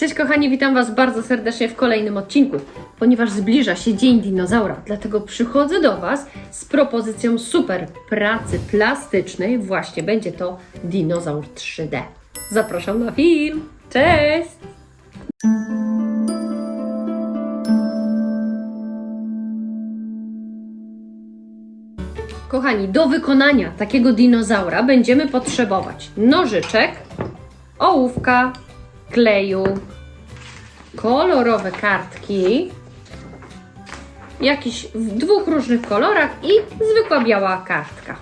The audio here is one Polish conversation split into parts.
Cześć kochani, witam Was bardzo serdecznie w kolejnym odcinku. Ponieważ zbliża się Dzień Dinozaura, dlatego przychodzę do Was z propozycją super pracy plastycznej. Właśnie będzie to dinozaur 3D. Zapraszam na film. Cześć! Kochani, do wykonania takiego dinozaura będziemy potrzebować nożyczek, ołówka, kleju, kolorowe kartki, jakieś w dwóch różnych kolorach i zwykła biała kartka.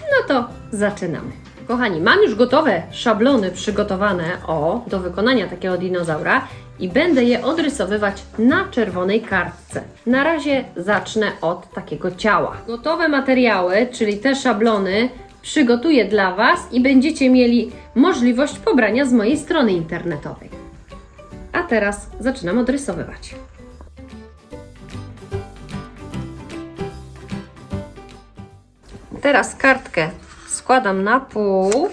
No to zaczynamy. Kochani, mam już gotowe szablony przygotowane o do wykonania takiego dinozaura i będę je odrysowywać na czerwonej kartce. Na razie zacznę od takiego ciała. Gotowe materiały, czyli te szablony, przygotuję dla Was i będziecie mieli możliwość pobrania z mojej strony internetowej. A teraz zaczynam odrysowywać. Teraz kartkę składam na pół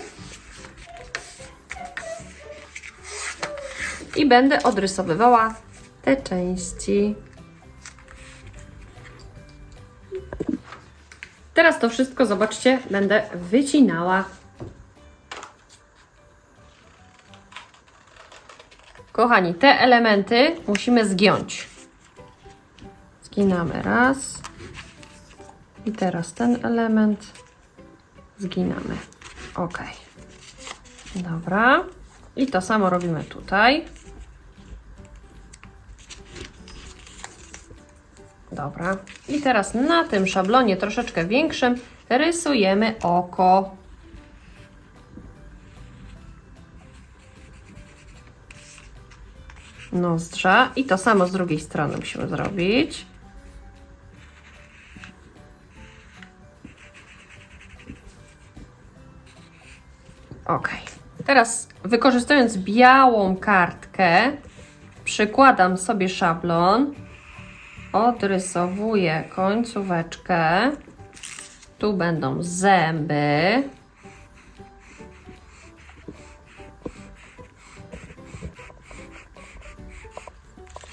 i będę odrysowywała te części. Teraz to wszystko, zobaczcie, będę wycinała. Kochani, te elementy musimy zgiąć. Zginamy raz. I teraz ten element zginamy. Ok. Dobra. I to samo robimy tutaj. Dobra. I teraz na tym szablonie troszeczkę większym rysujemy oko. Nozdrza. I to samo z drugiej strony musimy zrobić. Ok. Teraz wykorzystując białą kartkę, przykładam sobie szablon, odrysowuję końcóweczkę. Tu będą zęby.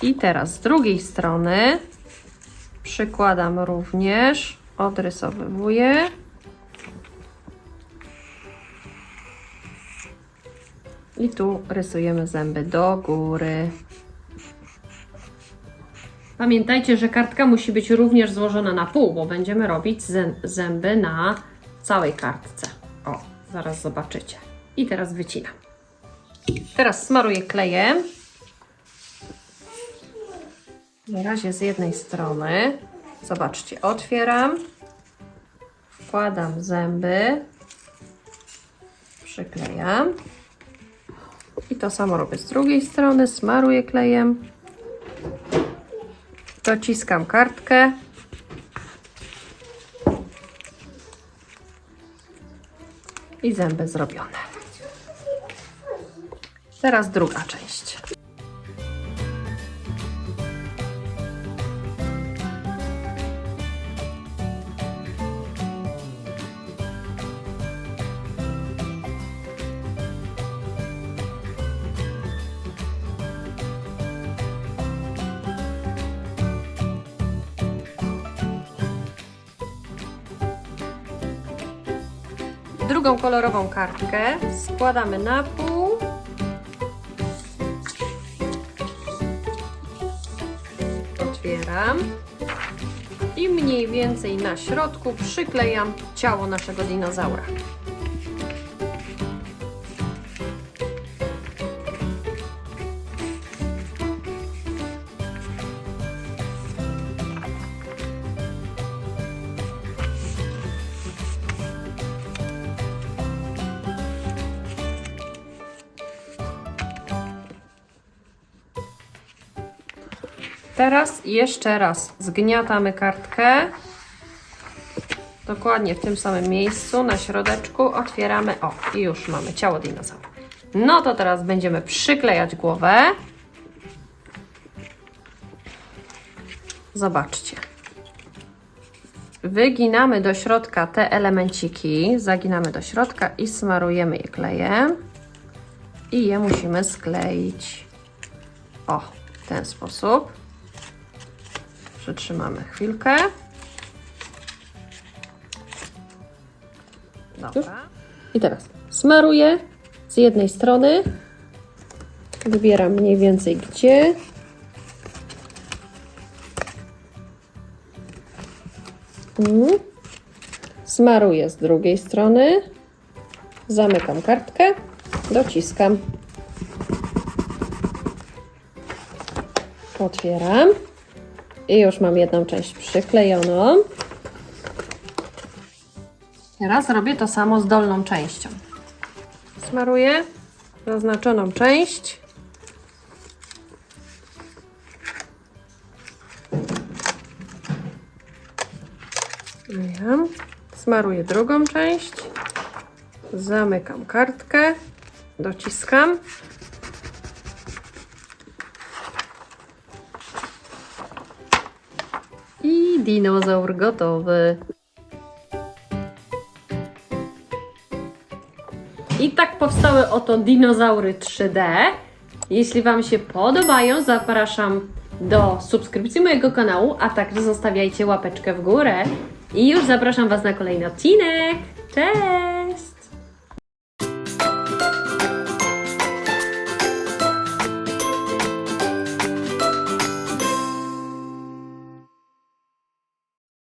I teraz z drugiej strony przykładam również, odrysowywuję. I tu rysujemy zęby do góry. Pamiętajcie, że kartka musi być również złożona na pół, bo będziemy robić zę- zęby na całej kartce. O, zaraz zobaczycie. I teraz wycinam. Teraz smaruję klejem. Na razie z jednej strony. Zobaczcie, otwieram. Wkładam zęby. Przyklejam. I to samo robię z drugiej strony. Smaruję klejem. Dociskam kartkę. I zęby zrobione. Teraz druga część. Drugą kolorową kartkę składamy na pół. Otwieram. I mniej więcej na środku przyklejam ciało naszego dinozaura. Teraz jeszcze raz zgniatamy kartkę. Dokładnie w tym samym miejscu, na środeczku. Otwieramy. O, i już mamy ciało dinozaura. No to teraz będziemy przyklejać głowę. Zobaczcie. Wyginamy do środka te elemenciki, zaginamy do środka i smarujemy je klejem. I je musimy skleić. O, w ten sposób. Przytrzymamy chwilkę. Dobra. I teraz smaruję z jednej strony. Wybieram mniej więcej gdzie. Mm. Smaruję z drugiej strony. Zamykam kartkę, dociskam. Otwieram. I już mam jedną część przyklejoną. Teraz robię to samo z dolną częścią. Smaruję zaznaczoną część. Smaruję drugą część. Zamykam kartkę. Dociskam. I dinozaur gotowy. I tak powstały oto dinozaury 3D. Jeśli Wam się podobają, zapraszam do subskrypcji mojego kanału, a także zostawiajcie łapeczkę w górę. I już zapraszam Was na kolejny odcinek. Cześć!